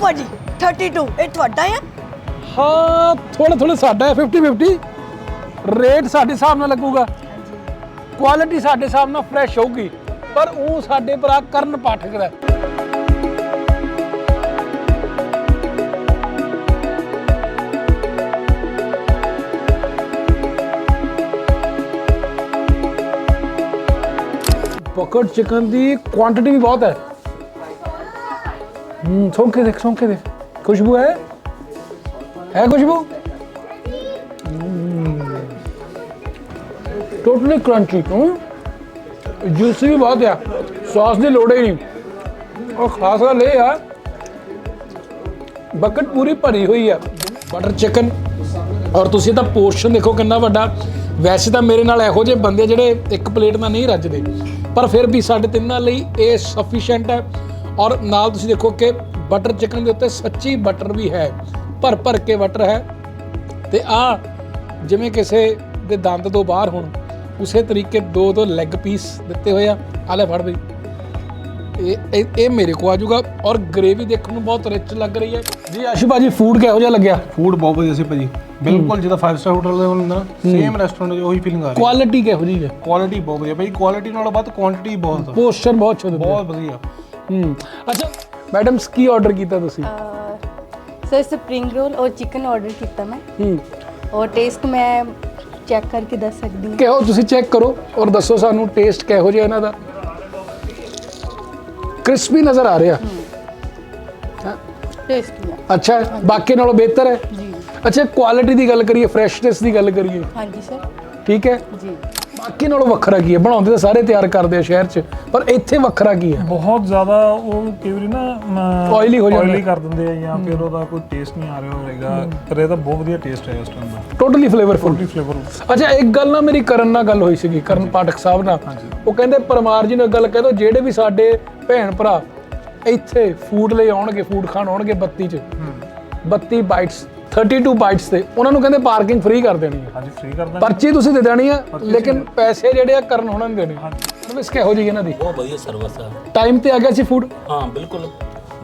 ਭਾਜੀ 32 ਇਹ ਤੁਹਾਡਾ ਆ? ਹਾਂ ਥੋੜਾ ਥੋੜਾ ਸਾਡਾ ਹੈ 50 50 ਰੇਟ ਸਾਡੇ ਹਿਸਾਬ ਨਾਲ ਲੱਗੂਗਾ। ਕੁਆਲਿਟੀ ਸਾਡੇ ਹਿਸਾਬ ਨਾਲ ਫਰੈਸ਼ ਹੋਊਗੀ। ਪਰ ਉਹ ਸਾਡੇ ਭਰਾ ਕਰਨ ਪਾਠਕ ਦਾ। ਹੈ। ਪਕੜ ਚਿਕਨ ਦੀ ਕੁਆਂਟੀਟੀ ਵੀ ਬਹੁਤ ਹੈ। ਹੂੰ ਸੌਂ ਦੇਖ ਸੌਂਕੇ ਦੇਖ ਖੁਸ਼ਬੂ ਹੈ ਹੈ ਖੁਸ਼ਬੂ ਟੋਟਲੀ ਕਰੰਚੀ ਹੂੰ ਜੂਸੀ ਵੀ ਬਹੁਤ ਆ ਸੌਸ ਦੀ ਲੋੜ ਹੀ ਨਹੀਂ ਉਹ ਖਾਸ ਗੱਲ ਇਹ ਆ ਬਕਟ ਪੂਰੀ ਭਰੀ ਹੋਈ ਆ ਬਟਰ ਚਿਕਨ ਔਰ ਤੁਸੀਂ ਤਾਂ ਪੋਰਸ਼ਨ ਦੇਖੋ ਕਿੰਨਾ ਵੱਡਾ ਵੈਸੇ ਤਾਂ ਮੇਰੇ ਨਾਲ ਇਹੋ ਜਿਹੇ ਬੰਦੇ ਜਿਹੜੇ ਇੱਕ ਪਲੇਟ ਨਾਲ ਨਹੀਂ ਰੱਜਦੇ ਪਰ ਫਿਰ ਵੀ ਸਾਡੇ ਤਿੰਨਾਂ ਲਈ ਇਹ ਸਫੀਸ਼ੀਐਂਟ ਹੈ ਔਰ ਨਾਲ ਤੁਸੀਂ ਦੇਖੋ ਕਿ ਬਟਰ ਚਿਕਨ ਦੇ ਉੱਤੇ ਸੱਚੀ ਬਟਰ ਵੀ ਹੈ ਭਰ ਭਰ ਕੇ ਬਟਰ ਹੈ। ਤੇ ਆ ਜਿਵੇਂ ਕਿਸੇ ਦੇ ਦੰਦ ਤੋਂ ਬਾਹਰ ਹੋਣ ਉਸੇ ਤਰੀਕੇ ਦੋ ਦੋ ਲੈਗ ਪੀਸ ਦਿੱਤੇ ਹੋਏ ਆ। ਆ ਲੈ ਫੜ ਬਈ। ਇਹ ਇਹ- ਮੇਰੇ ਕੋ ਆ ਜਾਊਗਾ ਔਰ ਗ੍ਰੇਵੀ ਦੇਖਣ ਨੂੰ ਬਹੁਤ ਰਿਚ ਲੱਗ ਰਹੀ ਹੈ। ਜੀ ਆਸ਼ੂ ਭਾਜੀ ਫੂਡ ਕਿਹੋ ਜਿਹਾ ਲੱਗਿਆ? ਫੂਡ ਬਹੁਤ ਵਧੀਆ ਸੀ ਭਾਜੀ। ਬਿਲਕੁਲ ਜਿੱਦਾਂ 5 ਸਟਾਰ ਹੋਟਲ ਦੇ ਹੁੰਦਾ ਸੇਮ ਰੈਸਟੋਰੈਂਟ ਉਹੀ ਫੀਲਿੰਗ ਆ ਰਹੀ ਕੁਆਲਿਟੀ ਕਿਹੋ ਜਿਹੀ ਹੈ? ਕੁਆਲਿਟੀ ਬਹੁਤ ਵਧੀਆ। ਭਾਜੀ ਕੁਆਲਿਟੀ ਨਾਲੋਂ ਵੱਧ ਕੁਆਂਟੀਟੀ ਬਹੁਤ। ਪੋਸਚਰ ਬਹੁਤ ਛੋਟਾ ਬਹੁਤ ਵਧੀਆ। ਹੂੰ। ਅੱਛਾ ਮੈਡਮਸ ਕੀ ਆਰਡਰ ਕੀਤਾ ਤੁਸੀਂ? ਸਰ ਸਪਰਿੰਗ ਰੋਲ ਔਰ ਚਿਕਨ ਆਰਡਰ ਕੀਤਾ ਮੈਂ। ਹੂੰ। ਔਰ ਟੇਸਟ ਮੈਂ ਚੈੱਕ ਕਰਕੇ ਦੱਸ ਸਕਦੀ ਹਾਂ। ਕਿਹੋ ਤੁਸੀਂ ਚੈੱਕ ਕਰੋ ਔਰ ਦੱਸੋ ਸਾਨੂੰ ਟੇਸਟ ਕਿਹੋ ਜਿਹਾ ਇਹਨਾਂ ਦਾ। ਕ੍ਰਿਸਪੀ ਨਜ਼ਰ ਆ ਰਿਹਾ। ਟੇਸਟ ਮੈਂ ਅੱਛਾ ਹੈ ਬਾਕੀ ਨਾਲੋਂ ਬਿਹਤਰ ਹੈ? ਜੀ। ਅੱਛਾ ਕੁਆਲਿਟੀ ਦੀ ਗੱਲ ਕਰੀਏ ਫਰੈਸ਼ਨੈਸ ਦੀ ਗੱਲ ਕਰੀਏ। ਹਾਂਜੀ ਸਰ ਠੀਕ ਹੈ? ਜੀ। ਬਾਕੀ ਨਾਲੋਂ ਵੱਖਰਾ ਕੀ ਹੈ? ਬਣਾਉਂਦੇ ਤਾਂ ਸਾਰੇ ਤਿਆਰ ਕਰਦੇ ਆ ਸ਼ਹਿਰ 'ਚ ਪਰ ਇੱਥੇ ਵੱਖਰਾ ਕੀ ਹੈ? ਬਹੁਤ ਜ਼ਿਆਦਾ ਉਹ ਕਈ ਵਾਰੀ ਨਾ Oily ਹੋ ਜਾਂਦਾ। oily ਕਰ ਦਿੰਦੇ ਆ ਜਾਂ ਫਿਰ ਉਹਦਾ ਕੋਈ ਟੇਸਟ ਨਹੀਂ ਆ ਰਿਹਾ ਹੋਵੇਗਾ। ਪਰ ਇਹਦਾ ਬਹੁਤ ਵਧੀਆ ਟੇਸਟ ਹੈ ਉਸ ਟਾਈਮ ਦਾ। ਟੋਟਲੀ ਫਲੇਵਰਫੁਲ ਬਹੁਤ ਫਲੇਵਰ ਅੱਛਾ ਇੱਕ ਗੱਲ ਨਾ ਮੇਰੀ ਕਰਨ ਨਾਲ ਗੱਲ ਹੋਈ ਸੀਗੀ ਕਰਨ ਪਾਠਕ ਸਾਹਿਬ ਨਾਲ। ਉਹ ਕਹਿੰਦੇ ਪਰਮਾਰ ਜੀ ਨੇ ਗੱਲ ਕਹਿ ਦੋ ਜਿਹੜੇ ਵੀ ਸਾਡੇ ਭੈਣ ਭਰਾ ਇੱਥੇ ਫੂਡ ਲਈ ਆਉਣਗੇ ਫੂਡ ਖਾਣ ਆਉਣਗੇ 32 ਚ 32 ਬਾਈਟਸ 32 ਬਾਈਟਸ ਤੇ ਉਹਨਾਂ ਨੂੰ ਕਹਿੰਦੇ ਪਾਰਕਿੰਗ ਫ੍ਰੀ ਕਰ ਦੇਣੀ ਹੈ। ਹਾਂਜੀ ਫ੍ਰੀ ਕਰ ਦਾਂਗੇ ਪਰਚੀ ਤੁਸੀਂ ਦੇ ਦੇਣੀ ਆ ਲੇਕਿਨ ਪੈਸੇ ਜਿਹੜੇ ਆ ਕਰਨ ਉਹਨਾਂ ਨੂੰ ਦੇਣੇ। ਸਰਵਿਸ ਕਿਹੋ ਜੀ ਇਹਨਾਂ ਦੀ? ਬਹੁਤ ਵਧੀਆ ਸਰਵਿਸ ਆ। ਟਾਈਮ ਤੇ ਆ ਗਿਆ ਸੀ ਫੂਡ ਹਾਂ ਬਿਲਕੁਲ।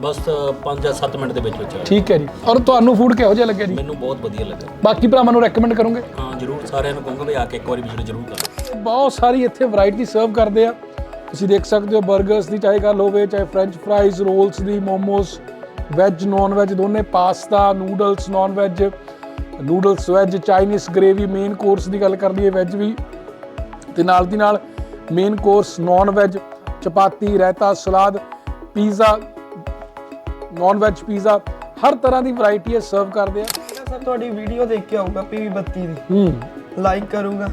ਬਸ 5 ਜਾਂ 7 ਮਿੰਟ ਦੇ ਵਿੱਚ ਵਿੱਚ ਠੀਕ ਹੈ ਜੀ। ਔਰ ਤੁਹਾਨੂੰ ਫੂਡ ਕਿਹੋ ਜਿਹਾ ਲੱਗਿਆ ਜੀ? ਮੈਨੂੰ ਬਹੁਤ ਵਧੀਆ ਲੱਗਾ ਬਾਕੀ ਭਰਾਵਾਂ ਨੂੰ ਰეკਮੈਂਡ ਕਰੋਗੇ? ਹਾਂ ਜਰੂਰ। ਸਾਰਿਆਂ ਨੂੰ ਕਹੂੰਗਾ ਵੀ ਆ ਕੇ ਇੱਕ ਵਾਰੀ ਵਿਜ਼ਿਟ ਜਰੂਰ ਕਰੋ। ਬਹੁਤ ਸਾਰੀ ਇੱਥੇ ਵੈਰਾਈਟੀ ਸਰਵ ਕਰਦੇ ਆ। ਤੁਸੀਂ ਦੇਖ ਸਕਦੇ ਹੋ 버ਗਰਸ ਦੀ ਚਾਹੇ ਗੱਲ ਹੋਵੇ ਚਾਹੇ ਫ੍ਰੈਂਚ ਫ੍ਰਾਈਜ਼ ਰੋਲਸ ਦੀ ਮੋਮੋਸ ਵੈਜ ਨਾਨ ਵੈਜ ਦੋਨੇ pasta noodles non veg noodles veg Chinese gravy main course ਦੀ ਗੱਲ ਕਰ ਲਈਏ ਵੈਜ ਵੀ। ਤੇ ਨਾਲ ਦੀ ਨਾਲ main course non veg chapati raita salad pizza non veg pizza ਹਰ ਤਰ੍ਹਾਂ ਦੀ ਵੈਰਾਈਟੀ ਹੈ ਸਰਵ ਕਰਦੇ ਆ। ਸਰ ਤੁਹਾਡੀ ਵੀਡੀਓ ਦੇਖ ਕੇ ਆਊਗਾ ਪੀਵੀ 32 ਦੀ। ਹੂੰ। ਲਾਈਕ ਕਰੂਗਾ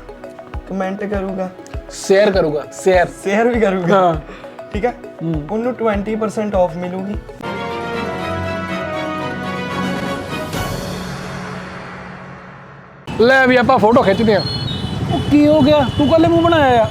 ਕਮੈਂਟ ਕਰੂਗਾ। ਸ਼ੇਅਰ ਕਰੂਗਾ ਸ਼ੇਅਰ ਸ਼ੇਅਰ ਵੀ ਕਰੂਗਾ। ਹਾਂ। ਠੀਕ ਹੈ? ਉਹਨੂੰ 20% ਆਫ ਮਿਲੂਗੀ। ਲੈ ਵੀ ਆਪਾਂ ਫੋਟੋ ਖਿੱਚਦੇ ਆ ਉਹ ਕੀ ਹੋ ਗਿਆ? ਤੂੰ ਕੱਲੇ ਮੂੰਹ ਬਣਾਇਆ ਆ।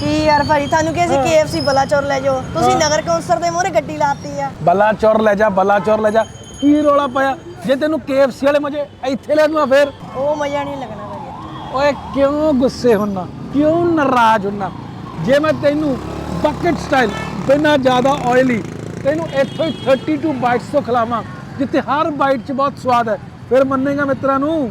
ਕੀ ਯਾਰ ਭਾਜੀ ਤੁਹਾਨੂੰ ਕਿ ਅਸੀਂ KFC ਬਲਾਚੌਰ ਲੈ ਜਾਓ? ਤੁਸੀਂ ਨਗਰ ਕੌਂਸਲ ਦੇ ਮੂਹਰੇ ਗੱਡੀ ਲਾਤੀ ਆ। ਬਲਾਚੌਰ ਲੈ ਜਾ ਬਲਾਚੌਰ ਲੈ ਜਾ। ਕੀ ਰੋਲਾ ਪਾਇਆ? ਜੇ ਤੈਨੂੰ KFC ਵਾਲੇ ਮਜੇ ਇੱਥੇ ਲੈ ਦੂੰਗਾ ਫੇਰ। ਉਹ ਮਜ਼ਾ ਨਹੀਂ ਲੱਗਣਾ ਭਾਜੀ। ਓਏ ਕਿਉਂ ਗੁੱਸੇ ਹੁੰਨਾ? ਕਿਉਂ ਨਾਰਾਜ਼ ਹੁੰਨਾ? ਜੇ ਮੈਂ ਤੈਨੂੰ ਬਕਟ ਸਟਾਈਲ ਬਿਨਾਂ ਜ਼ਿਆਦਾ ਆਇਲੀ ਤੈਨੂੰ ਇੱਥੋਂ ਹੀ 32 ਬਾਈਟਸ ਤੋਂ ਖਿਲਾਵਾਂ ਜਿੱਥੇ ਹਰ ਬਾਈਟ 'ਚ ਬਹੁਤ ਸਵਾਦ ਹੈ। ਫਿਰ ਮੰਨੇਗਾ ਮਿੱਤਰਾਂ ਨੂੰ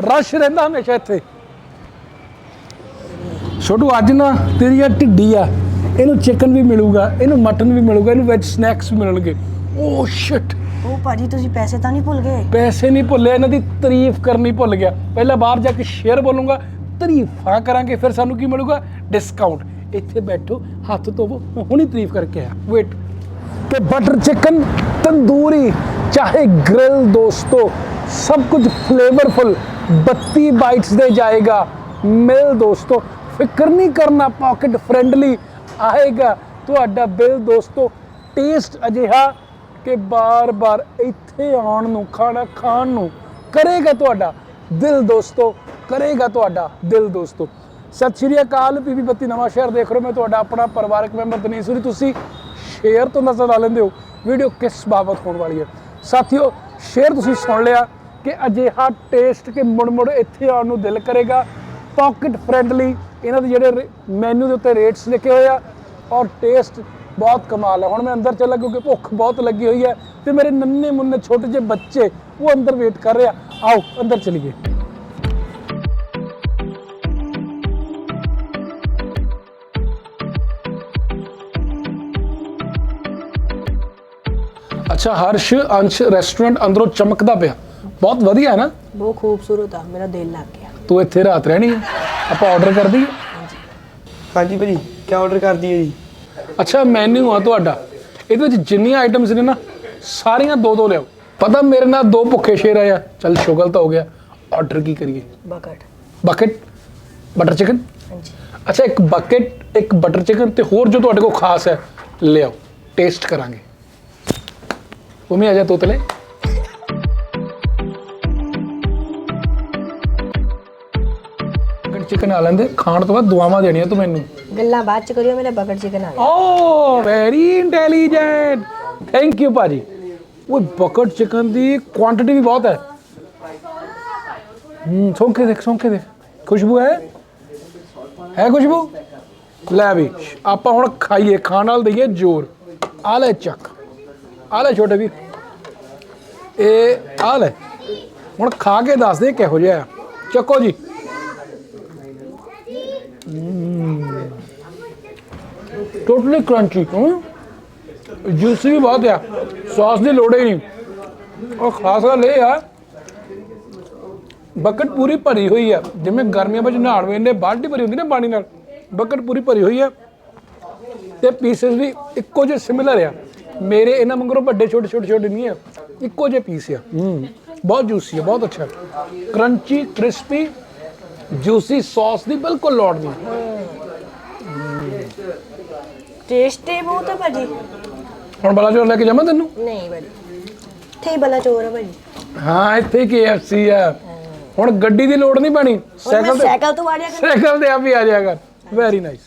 ਰਸ਼ ਰਹਿੰਦਾ ਹਮੇਸ਼ਾ ਇੱਥੇ। ਛੋਟੂ ਅੱਜ ਨਾ ਤੇਰੀ ਆ ਢਿੱਡੀ ਆ। ਇਹਨੂੰ ਚਿਕਨ ਵੀ ਮਿਲੂਗਾ ਇਹਨੂੰ ਮਟਨ ਵੀ ਮਿਲੂਗਾ ਇਹਨੂੰ ਵੈਜ ਸਨੈਕਸ ਵੀ ਮਿਲਣਗੇ। ਓ ਸ਼ਿਟ ਉਹ ਭਾਜੀ ਤੁਸੀਂ ਪੈਸੇ ਤਾਂ ਨਹੀਂ ਭੁੱਲ ਗਏ? ਪੈਸੇ ਨਹੀਂ ਭੁੱਲੇ ਇਹਨਾਂ ਦੀ ਤਾਰੀਫ ਕਰਨੀ ਭੁੱਲ ਗਿਆ। ਪਹਿਲਾਂ ਬਾਹਰ ਜਾ ਕੇ ਸ਼ੇਅਰ ਬੋਲੂੰਗਾ ਤਾਰੀਫਾਂ ਕਰਾਂਗੇ ਫਿਰ ਸਾਨੂੰ ਕੀ ਮਿਲੂਗਾ? ਡਿਸਕਾਊਂਟ ਇੱਥੇ ਬੈਠੋ ਹੱਥ ਧੋਵੋ ਮੈਂ ਹੁਣੀ ਤਾਰੀਫ ਕਰਕੇ ਆਇਆ ਵੇਟ ਤੇ ਬਟਰ ਚਿਕਨ ਤੰਦੂਰੀ ਚਾਹੇ ਗ੍ਰਿਲ ਦੋਸਤੋ ਸਭ ਕੁਝ ਫਲੇਵਰਫੁਲ 32 ਬਾਈਟਸ ਦੇ ਜਾਏਗਾ। ਮਿਲ ਦੋਸਤੋ, ਫਿਕਰ ਨਹੀਂ ਕਰਨਾ ਪਾਕਟ ਫ੍ਰੈਂਡਲੀ ਆਏਗਾ। ਤੁਹਾਡਾ ਬਿੱਲ ਦੋਸਤੋ ਟੇਸਟ ਅਜਿਹਾ ਕਿ ਬਾਰ-ਬਾਰ ਇੱਥੇ ਆਉਣ ਨੂੰ, ਖਾਣਾ ਖਾਣ ਨੂੰ ਕਰੇਗਾ ਤੁਹਾਡਾ ਦਿਲ ਦੋਸਤੋ, ਕਰੇਗਾ ਤੁਹਾਡਾ ਦਿਲ ਦੋਸਤੋ। ਸਤਿ ਸ਼੍ਰੀ ਅਕਾਲ ਪੀਪੀ ਬੱਤੀ ਨਵਾਂ ਸ਼ਹਿਰ ਦੇਖ ਰਹੇ ਹੋ। ਮੈਂ ਤੁਹਾਡਾ ਆਪਣਾ ਪਰਿਵਾਰਕ ਮੈਂਬਰ ਦਨੀਸੂਰੀ ਤੁਸੀਂ ਸ਼ੇਅਰ ਤੋਂ ਨਜ਼ਰ ਆ ਲੈਂਦੇ ਹੋ। ਵੀਡੀਓ ਕਿਸ ਬਾਬਤ ਹੋਣ ਵਾਲੀ ਹੈ? ਸਾਥੀਓ ਸ਼ੇਅਰ ਤੁਸੀਂ ਸੁਣ ਲਿਆ। ਕਿ ਅਜਿਹਾ ਟੇਸਟ ਕਿ ਮੁੜ-ਮੁੜ ਇੱਥੇ ਆਉਣ ਨੂੰ ਦਿਲ ਕਰੇਗਾ। ਪਾਕਟ ਫ੍ਰੈਂਡਲੀ ਇਹਨਾਂ ਦੇ ਜਿਹੜੇ ਮੈਨੂ ਦੇ ਉੱਤੇ ਰੇਟਸ ਲਿਖੇ ਹੋਏ ਆ ਔਰ ਟੇਸਟ ਬਹੁਤ ਕਮਾਲ ਹੈ। ਹੁਣ ਮੈਂ ਅੰਦਰ ਚੱਲਾ ਕਿਉਂਕਿ ਭੁੱਖ ਬਹੁਤ ਲੱਗੀ ਹੋਈ ਹੈ ਤੇ ਮੇਰੇ ਨੰਨੇ ਮੁੰਨੇ ਛੋਟੇ ਜਿਹੇ ਬੱਚੇ, ਉਹ ਅੰਦਰ ਵੇਟ ਕਰ ਰਿਹਾ ਆਓ, ਅੰਦਰ ਚਲੀਏ। ਅੱਛਾ, ਹਰਸ਼, ਅੰਸ਼ ਰੈਸਟੋਰੈਂਟ ਅੰਦਰੋਂ ਚਮਕਦਾ ਪਿਆ। ਬਹੁਤ ਵਧੀਆ ਹੈ ਨਾ? ਬਹੁਤ ਖੂਬਸੂਰਤ ਆ ਮੇਰਾ ਦਿਲ ਲੱਗ ਗਿਆ। ਤੂੰ ਇੱਥੇ ਰਾਤ ਰਹਿਣੀ ਹੈ? ਆਪਾਂ ਆਰਡਰ ਕਰ ਦਈਏ? ਹਾਂਜੀ। ਭਾਜੀ ਕੀ ਆਰਡਰ ਕਰ ਦਈਏ ਜੀ? ਅੱਛਾ ਮੈਨੂ ਆ ਤੁਹਾਡਾ। ਇਹਦੇ ਵਿੱਚ ਜਿੰਨੀਆਂ ਆਈਟਮਸ ਨੇ ਨਾ ਸਾਰੀਆਂ ਦੋ ਦੋ ਲਿਆਓ। ਪਤਾ ਮੇਰੇ ਨਾਲ ਦੋ ਭੁੱਖੇ ਸ਼ੇਰ ਆਇਆ ਚੱਲ ਸ਼ੁਗਲ ਤਾਂ ਹੋ ਗਿਆ। ਆਰਡਰ ਕੀ ਕਰੀਏ? ਬਕਟ ਬਕਟ ਬਟਰ ਚਿਕਨ ਹਾਂਜੀ। ਅੱਛਾ ਇੱਕ ਬਕਟ ਇੱਕ ਬਟਰ ਚਿਕਨ ਤੇ ਹੋਰ ਜੋ ਤੁਹਾਡੇ ਕੋਲ ਖਾਸ ਹੈ ਲਿਆਓ। ਟੇਸਟ ਕਰਾਂਗੇ। ਉਮੀ ਆ ਜਾ ਤੋਤਲੇ। ਚਿਕਨ ਆ ਲੈਂਦੇ। ਖਾਣ ਤੋਂ ਬਾਅਦ ਦੁਆਵਾਂ ਦੇਣੀਆਂ ਤੂੰ ਮੈਨੂੰ। ਗੱਲਾਂ ਬਾਅਦ ਚ ਕਰਿਓ ਮੇਰੇ ਬਕਟ ਚਿਕਨ ਆ oh very intelligent thank you ਭਾਜੀ। ਉਹ ਬਕਟ ਚਿਕਨ ਦੀ ਕੁਆਂਟੀਟੀ ਵੀ ਬਹੁਤ ਹੈ। ਹੂੰ ਸੌਂ ਕੇ ਦੇਖ ਸੌਂ ਕੇ ਦੇਖ। ਖੁਸ਼ਬੂ ਹੈ? ਹੈ ਖੁਸ਼ਬੂ? ਲੈ ਵੀ ਆਪਾਂ ਹੁਣ ਖਾਈਏ ਖਾਣ ਨਾਲ ਦਈਏ ਜ਼ੋਰ। ਆ ਲੈ ਚੱਕ। ਆ ਲੈ ਛੋਟੇ ਵੀ ਇਹ ਆ ਲੈ। ਹੁਣ ਖਾ ਕੇ ਦੱਸ ਦੇ ਕਿਹੋ ਜਿਹਾ ਚੱਕੋ ਜੀ। ਟੋਟਲੀ ਕਰੰਚੀ ਹੂੰ? ਜੂਸੀ ਵੀ ਬਹੁਤ ਆ। ਸੌਸ ਦੀ ਲੋੜ ਹੀ ਨਹੀਂ। ਉਹ ਖਾਸ ਗੱਲ ਇਹ ਆ, ਬਕਟ ਪੂਰੀ ਭਰੀ ਹੋਈ ਆ। ਜਿਵੇਂ ਗਰਮੀਆਂ ਵਿੱਚ ਨਹਾਣ ਵੇਲੇ ਬਾਲਟੀ ਭਰੀ ਹੁੰਦੀ ਨਾ ਪਾਣੀ ਨਾਲ, ਬਕਟ ਪੂਰੀ ਭਰੀ ਹੋਈ ਆ। ਤੇ ਪੀਸਸ ਵੀ ਇੱਕੋ ਜਿਹੇ ਸਿਮਿਲਰ ਆ। ਮੇਰੇ ਇਹਨਾਂ ਮੰਗਰੋਂ ਵੱਡੇ, ਛੋਟੇ ਛੋਟੇ ਛੋਟੇ ਨਹੀਂ ਆ। ਇੱਕੋ ਜਿਹੇ ਪੀਸ ਆ। ਹੂੰ। ਬਹੁਤ ਜੂਸੀ ਆ, ਬਹੁਤ ਅੱਛਾ। ਕਰੰਚੀ ਕ੍ਰਿਸਪੀ ਜੂਸੀ ਸੌਸ ਦੀ ਬਿਲਕੁਲ ਲੋੜ ਨਹੀਂ। ਟੇਸਟੀ ਬਹੁਤ ਆ ਭਾਜੀ। ਹੁਣ ਬਲਾ ਚੋਰ ਲੈ ਕੇ ਜਾਵਾਂ ਤੈਨੂੰ? ਨਹੀਂ ਭਾਜੀ। ਇੱਥੇ ਹੀ ਬਲਾ ਚੋਰ ਆ ਭਾਜੀ। ਹਾਂ ਇੱਥੇ KFC ਆ। ਹੁਣ ਗੱਡੀ ਦੀ ਲੋੜ ਨਹੀਂ ਪੈਣੀ। ਹੁਣ ਮੈਂ ਸਾਈਕਲ ਤੇ ਸਾਈਕਲ ਤੋਂ ਵਾੜਿਆ ਕਰ ਸਾਈਕਲ ਤੇ ਆਪ ਹੀ ਆ ਜਾਇਆ ਕਰ। ਵੈਰੀ ਨਾਈਸ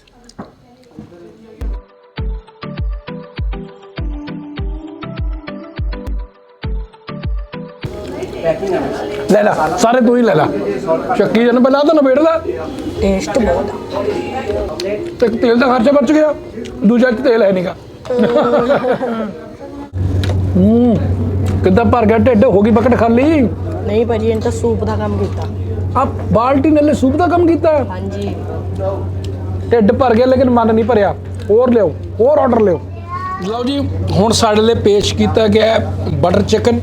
ਲੈ ਲਾ ਸਾਰੇ ਤੂੰ ਹੀ ਲੈ ਲਾ। ਚੱਕੀ ਜਨ ਪਹਿਲਾਂ ਤਾਂ ਨਵੇੜ ਲੈ। ਟੇਸਟ ਬਹੁਤ ਆ। ਤੇ ਇੱਕ ਤੇਲ ਦਾ ਖਰਚਾ ਬਚ ਗਿਆ। ਦੂਜਾ ਚ ਤੇਲ ਹੈ ਨਹੀਂਗਾ ਹੂੰ ਕਿੱਦਾਂ ਭਰ ਗਿਆ? ਢਿੱਡ ਹੋ ਗਈ ਬਕਟ ਖਾਲੀ। ਨਹੀਂ ਭਾਜੀ ਇਹਨੇ ਤਾਂ ਸੂਪ ਦਾ ਕੰਮ ਕੀਤਾ। ਆ ਬਾਲਟੀ ਨੇ ਸੂਪ ਦਾ ਕੰਮ ਕੀਤਾ। ਹਾਂਜੀ। ਢਿੱਡ ਭਰ ਗਿਆ ਲੇਕਿਨ ਮਨ ਨਹੀਂ ਭਰਿਆ। ਹੋਰ ਲਿਓ ਹੋਰ ਆਰਡਰ ਲਿਓ ਲਓ ਜੀ ਹੁਣ ਸਾਡੇ ਲਈ ਪੇਸ਼ ਕੀਤਾ ਗਿਆ ਬਟਰ ਚਿਕਨ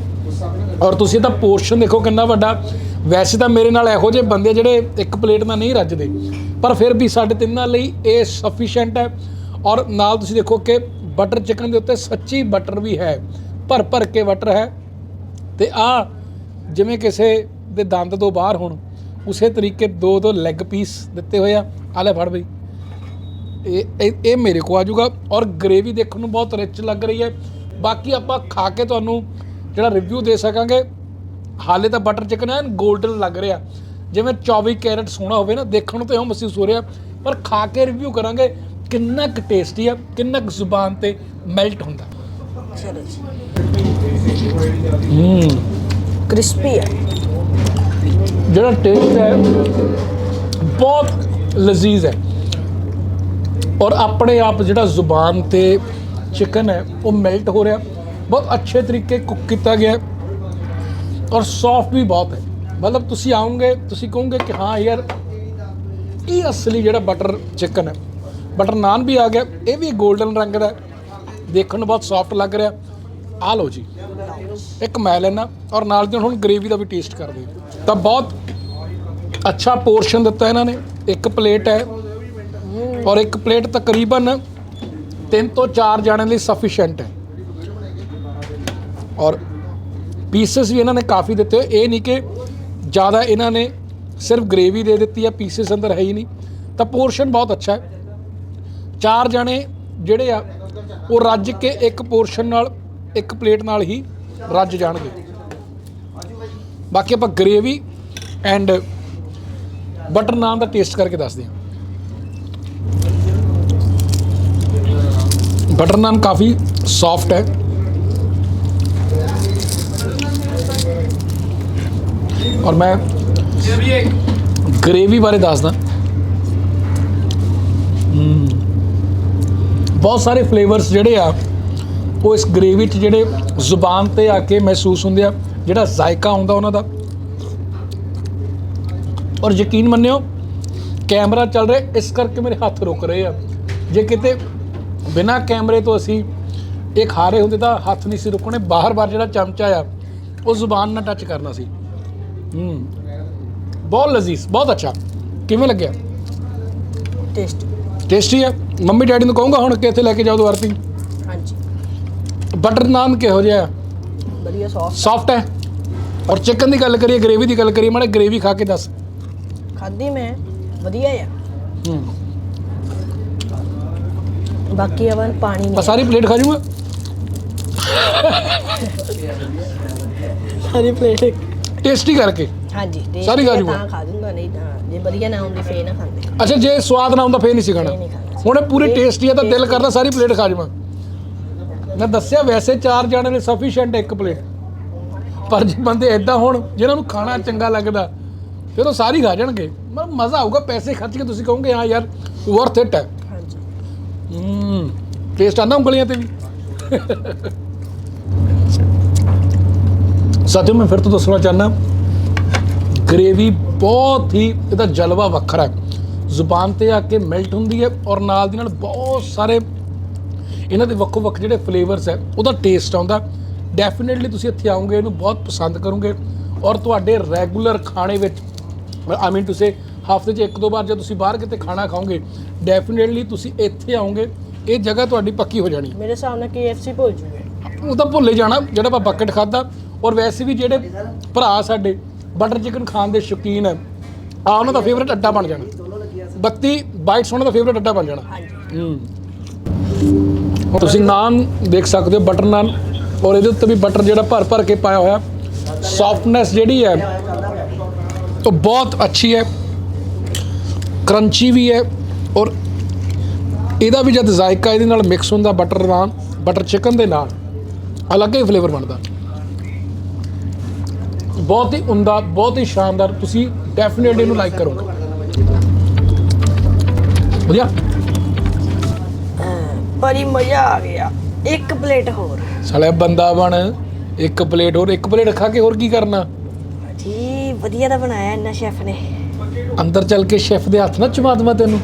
ਔਰ ਤੁਸੀਂ ਇਹਦਾ ਪੋਰਸ਼ਨ ਦੇਖੋ ਕਿੰਨਾ ਵੱਡਾ। ਵੈਸੇ ਤਾਂ ਮੇਰੇ ਨਾਲ ਇਹੋ ਜਿਹੇ ਬੰਦੇ ਜਿਹੜੇ ਇੱਕ ਪਲੇਟ ਨਾਲ ਨਹੀਂ ਰੱਜਦੇ। ਪਰ ਫਿਰ ਵੀ ਸਾਡੇ ਤਿੰਨਾਂ ਲਈ ਇਹ ਸਫੀਸ਼ੀਐਂਟ ਹੈ। ਔਰ ਨਾਲ ਤੁਸੀਂ ਦੇਖੋ ਕਿ ਬਟਰ ਚਿਕਨ ਦੇ ਉੱਤੇ ਸੱਚੀ ਬਟਰ ਵੀ ਹੈ। ਭਰ ਭਰ ਕੇ ਬਟਰ ਹੈ। ਤੇ ਆ ਜਿਵੇਂ ਕਿਸੇ ਦੇ ਦੰਦ ਤੋਂ ਬਾਹਰ ਹੋਣ, ਉਸੇ ਤਰੀਕੇ ਦੋ ਦੋ ਲੈਗ ਪੀਸ ਦਿੱਤੇ ਹੋਏ ਆ। ਆ ਲੈ ਫੜ ਬਈ। ਇਹ, ਇਹ- ਇਹ ਮੇਰੇ ਕੋ ਆ ਜਾਊਗਾ। ਔਰ ਗ੍ਰੇਵੀ ਦੇਖਣ ਨੂੰ ਬਹੁਤ ਰਿਚ ਲੱਗ ਰਹੀ ਹੈ। ਬਾਕੀ ਆਪਾਂ ਖਾ ਕੇ ਤੁਹਾਨੂੰ ਜਿਹੜਾ ਰਿਵਿਊ ਦੇ ਸਕਾਂਗੇ ਹਾਲੇ ਤਾਂ ਬਟਰ ਚਿਕਨ ਐਨ 골ਡਨ ਲੱਗ ਰਿਹਾ। ਜਿਵੇਂ 24 ਕੈਰਟ ਸੋਹਣਾ ਹੋਵੇ ਨਾ ਦੇਖਣ ਨੂੰ ਤਾਂ ਇਹੋ ਮਹਿਸੂਸ ਹੋ ਰਿਹਾ। ਪਰ ਖਾ ਕੇ ਰਿਵਿਊ ਕਰਾਂਗੇ ਕਿੰਨਾ ਕੁ ਟੇਸਟੀ ਆ ਕਿੰਨਾ ਕੁ ਜ਼ੁਬਾਨ ਤੇ ਮੈਲਟ ਹੁੰਦਾ। ਚਲੋ ਜੀ। ਹੂੰ। ਕ੍ਰਿਸਪੀ ਆ। ਜਿਹੜਾ ਟੇਸਟ ਹੈ ਬਹੁਤ ਲਜ਼ੀਜ਼ ਹੈ। ਔਰ ਆਪਣੇ ਆਪ ਜਿਹੜਾ ਜ਼ੁਬਾਨ ਤੇ ਚਿਕਨ ਹੈ ਉਹ ਮੈਲਟ ਹੋ ਰਿਹਾ। ਬਹੁਤ ਅੱਛੇ ਤਰੀਕੇ ਕੁੱਕ ਕੀਤਾ ਗਿਆ ਔਰ ਸੌਫਟ ਵੀ ਬਹੁਤ ਹੈ। ਮਤਲਬ ਤੁਸੀਂ ਆਉਂਗੇ, ਤੁਸੀਂ ਕਹੋਗੇ ਕਿ ਹਾਂ ਯਾਰ, ਇਹ ਅਸਲੀ ਜਿਹੜਾ ਬਟਰ ਚਿਕਨ ਹੈ। ਬਟਰ ਨਾਨ ਵੀ ਆ ਗਿਆ, ਇਹ ਵੀ 골ਡਨ ਰੰਗ ਦਾ ਦੇਖਣ ਨੂੰ ਬਹੁਤ ਸੌਫਟ ਲੱਗ ਰਿਹਾ। ਆ ਲਓ ਜੀ, ਇੱਕ ਮੈਂ ਲੈਣਾ ਔਰ ਨਾਲ ਦੀ ਹੁਣ ਗ੍ਰੇਵੀ ਦਾ ਵੀ ਟੇਸਟ ਕਰਦੇ ਤਾਂ ਬਹੁਤ ਅੱਛਾ ਪੋਰਸ਼ਨ ਦਿੱਤਾ ਇਹਨਾਂ ਨੇ। ਇੱਕ ਪਲੇਟ ਹੈ, ਔਰ ਇੱਕ ਪਲੇਟ ਤਕਰੀਬਨ 3 ਤੋਂ 4 ਜਾਣਿਆਂ ਲਈ ਸਫੀਸ਼ੀਐਂਟ ਹੈ। ਔਰ ਪੀਸਸ ਵੀ ਇਹਨਾਂ ਨੇ ਕਾਫੀ ਦਿੱਤੇ ਹੋਏ। ਇਹ ਨਹੀਂ ਕਿ ਜ਼ਿਆਦਾ ਇਹਨਾਂ ਨੇ ਸਿਰਫ ਗ੍ਰੇਵੀ ਦੇ ਦਿੱਤੀ ਹੈ ਪੀਸਸ ਅੰਦਰ ਹੈ ਹੀ ਨਹੀਂ। ਤਾਂ ਪੋਰਸ਼ਨ ਬਹੁਤ ਅੱਛਾ ਹੈ। ਚਾਰ ਜਣੇ ਜਿਹੜੇ ਆ, ਉਹ ਰੱਜ ਕੇ ਇੱਕ ਪੋਰਸ਼ਨ ਨਾਲ, ਇੱਕ ਪਲੇਟ ਨਾਲ ਹੀ ਰੱਜ ਜਾਣਗੇ। ਬਾਕੀ ਆਪਾਂ ਗ੍ਰੇਵੀ ਐਂਡ ਬਟਰ ਨਾਨ ਦਾ ਟੇਸਟ ਕਰਕੇ ਦੱਸਦੇ ਹਾਂ। ਬਟਰ ਨਾਨ ਕਾਫੀ ਸੌਫਟ ਹੈ। ਔਰ ਮੈਂ ਗ੍ਰੇਵੀ ਬਾਰੇ ਦੱਸਦਾ। ਬਹੁਤ ਸਾਰੇ ਫਲੇਵਰਸ ਜਿਹੜੇ ਆ, ਉਹ ਇਸ ਗ੍ਰੇਵੀ 'ਚ ਜਿਹੜੇ ਜ਼ੁਬਾਨ ਤੇ ਆ ਕੇ ਮਹਿਸੂਸ ਹੁੰਦੇ ਆ, ਜਿਹੜਾ ਜ਼ਾਇਕਾ ਆਉਂਦਾ ਉਹਨਾਂ ਦਾ। ਔਰ ਯਕੀਨ ਮੰਨਿਓ, ਕੈਮਰਾ ਚੱਲ ਰਿਹਾ, ਇਸ ਕਰਕੇ ਮੇਰੇ ਹੱਥ ਰੁਕ ਰਹੇ ਆ। ਜੇ ਕਿਤੇ ਬਿਨਾ ਕੈਮਰੇ ਤੋਂ ਅਸੀਂ ਇਹ ਖਾ ਰਹੇ ਹੁੰਦੇ ਤਾਂ ਹੱਥ ਨਹੀਂ ਸੀ ਰੁਕਣੇ, ਬਾਹਰ-ਬਾਹਰ ਜਿਹੜਾ ਚਮਚਾ ਆ, ਉਹ ਜ਼ੁਬਾਨ ਨਾਲ ਟੱਚ ਕਰਨਾ ਸੀ। ਹੂੰ। ਬਹੁਤ ਲਜ਼ੀਜ਼ ਬਹੁਤ ਅੱਛਾ। ਕਿਵੇਂ ਲੱਗਿਆ? ਟੇਸਟ ਟੇਸਟੀ ਹੈ ਮੰਮੀ ਡੈਡੀ ਨੂੰ ਕਹੂੰਗਾ ਹੁਣ ਕਿ ਇੱਥੇ ਲੈ ਕੇ ਜਾਓ ਦੁਬਾਰਾ ਤੀ ਹਾਂਜੀ। ਬਟਰ ਨਾਨ ਕਿਹੋ ਜਿਹਾ ਵਧੀਆ ਸੌਸ ਸੌਫਟ ਹੈ? ਔਰ ਚਿਕਨ ਦੀ ਗੱਲ ਕਰੀਏ ਗ੍ਰੇਵੀ ਦੀ ਗੱਲ ਕਰੀਏ ਮਾੜੇ ਗ੍ਰੇਵੀ ਖਾ ਕੇ ਦੱਸ। ਖਾਦੀ ਮੈਂ। ਵਧੀਆ ਆ। ਹੂੰ। ਬਾਕੀ ਅਵਨ ਪਾਣੀ ਮੈਂ ਨਹੀਂ ਸਾਰੀ ਪਲੇਟ ਖਾ ਜਾਊਂਗਾ? ਸਾਰੀ ਪਲੇਟ ਟੇਸਟੀ ਕਰਕੇ? ਹਾਂਜੀ ਸਾਰੀ ਜੂਗਾ। ਤਾਂ ਖਾ ਦੂੰਗਾ ਨਹੀਂ ਤਾਂ ਜੇ ਵਧੀਆ ਨਾ ਹੁੰਦੀ ਫੇਰ ਨਾ ਖਾਂਦੇ। ਅੱਛਾ ਜੇ ਸਵਾਦ ਨਾ ਹੁੰਦਾ ਫੇਰ ਨਹੀਂ ਸੀ ਖਾਣਾ ਨਹੀਂ। ਹੁਣ ਇਹ ਪੂਰੀ ਟੇਸਟੀ ਹੈ ਤਾਂ ਦਿਲ ਕਰਦਾ ਸਾਰੀ ਪਲੇਟ ਖਾ ਜਾਵਾਂ। ਮੈਂ ਦੱਸਿਆ ਵੈਸੇ ਚਾਰ ਜਾਣੇ ਨੇ ਸਫੀਸ਼ੀਐਂਟ ਇੱਕ ਪਲੇਟ। ਪਰ ਜੇ ਬੰਦੇ ਐਦਾਂ ਹੋਣ ਜਿਨ੍ਹਾਂ ਨੂੰ ਖਾਣਾ ਚੰਗਾ ਲੱਗਦਾ ਫਿਰ ਉਹ ਸਾਰੀ ਖਾ ਜਾਣਗੇ। ਮ- ਮਜ਼ਾ ਆਊਗਾ ਪੈਸੇ ਖਰਚ ਕੇ ਤੁਸੀਂ ਕਹੋਗੇ ਹਾਂ ਯਾਰ ਵਰਥ ਇਟ ਹੈ। ਹਾਂਜੀ। ਹੂੰ ਟੇਸਟ ਆਉਂਦਾ ਉਂਗਲੀਆਂ ਤੇ ਵੀ? ਸਾਥੀਓ ਮੈਂ ਫਿਰ ਤੋਂ ਦੱਸਣਾ ਚਾਹਨਾ ਗ੍ਰੇਵੀ ਬਹੁਤ ਹੀ ਇਹਦਾ ਜਲਵਾ ਵੱਖਰਾ ਹੈ। ਜ਼ੁਬਾਨ ਤੇ ਆ ਕੇ ਮੈਲਟ ਹੁੰਦੀ ਹੈ ਔਰ ਨਾਲ ਦੀ ਨਾਲ ਬਹੁਤ ਸਾਰੇ ਇਹਨਾਂ ਦੇ ਵੱਖੋ ਵੱਖ ਜਿਹੜੇ ਫਲੇਵਰਸ ਹੈ ਉਹਦਾ ਟੇਸਟ ਆਉਂਦਾ। ਡੈਫੀਨਿਟਲੀ ਤੁਸੀਂ ਇੱਥੇ ਆਓਗੇ ਇਹਨੂੰ ਬਹੁਤ ਪਸੰਦ ਕਰੋਗੇ ਔਰ ਤੁਹਾਡੇ ਰੈਗੂਲਰ ਖਾਣੇ ਵਿੱਚ ਆਈ ਮੀਨ ਟੂ ਸੇ ਹਫ਼ਤੇ 'ਚ ਇੱਕ ਦੋ ਵਾਰ ਜੇ ਤੁਸੀਂ ਬਾਹਰ ਕਿਤੇ ਖਾਣਾ ਖਾਓਗੇ ਡੈਫੀਨਿਟਲੀ ਤੁਸੀਂ ਇੱਥੇ ਆਓਗੇ ਇਹ ਜਗ੍ਹਾ ਤੁਹਾਡੀ ਪੱਕੀ ਹੋ ਜਾਣੀ ਮੇਰੇ ਹਿਸਾਬ ਨਾਲ KFC ਭੁੱਲ ਜੂਗੇ। ਉਹ ਤਾਂ ਭੁੱਲੇ ਜਾਣਾ ਜਿਹੜਾ ਆਪਾਂ ਬਕਟ ਖਾਦਾ ਔਰ ਵੈਸੇ ਵੀ ਜਿਹੜੇ ਭਰਾ ਸਾਡੇ ਬਟਰ ਚਿਕਨ ਖਾਣ ਦੇ ਸ਼ੌਕੀਨ ਹੈ ਆ ਉਹਨਾਂ ਦਾ ਫੇਵਰਟ ਅੱਡਾ ਬਣ ਜਾਣਾ। 32 ਬਾਈਟਸ ਉਹਨਾਂ ਦਾ ਫੇਵਰਟ ਅੱਡਾ ਬਣ ਜਾਣਾ। ਹਾਂਜੀ। ਹੂੰ ਤੁਸੀਂ ਨਾਨ ਦੇਖ ਸਕਦੇ ਹੋ ਬਟਰ ਨਾਨ ਔਰ ਇਹਦੇ ਉੱਤੇ ਵੀ ਬਟਰ ਜਿਹੜਾ ਭਰ ਭਰ ਕੇ ਪਾਇਆ ਹੋਇਆ। ਸੌਫਟਨੈਸ ਜਿਹੜੀ ਹੈ ਉਹ ਬਹੁਤ ਅੱਛੀ ਹੈ ਕਰੰਚੀ ਵੀ ਹੈ ਔਰ ਇਹਦਾ ਵੀ ਜਦ ਜ਼ਾਇਕਾ ਇਹਦੇ ਨਾਲ ਮਿਕਸ ਹੁੰਦਾ ਬਟਰ ਨਾਨ ਬਟਰ ਚਿਕਨ ਦੇ ਨਾਲ ਅਲੱਗ ਹੀ ਫਲੇਵਰ ਬਣਦਾ। ਬਹੁਤ ਹੀ ਉਮਦਾ ਬਹੁਤ ਹੀ ਸ਼ਾਨਦਾਰ। ਤੁਸੀਂ ਡੈਫੀਨਿਟਲੀ ਇਹਨੂੰ ਲਾਈਕ ਕਰੋਗੇ। ਵਧੀਆ? ਬੜੀ ਮਜ਼ਾ ਆ ਗਿਆ। ਇੱਕ ਪਲੇਟ ਹੋਰ। ਸਾਲਿਆ ਬੰਦਾ ਬਣ। ਇੱਕ ਪਲੇਟ ਹੋਰ। ਇੱਕ ਪਲੇਟ ਖਾ ਕੇ ਹੋਰ ਕੀ ਕਰਨਾ? ਜੀ ਵਧੀਆ ਤਾਂ ਬਣਾਇਆ ਇਹਨਾਂ ਸ਼ੈਫ ਨੇ। ਅੰਦਰ ਚੱਲ ਕੇ ਸ਼ੈਫ ਦੇ ਹੱਥ ਨਾਲ ਚੁਮਾ ਦੇਵਾਂ ਤੈਨੂੰ।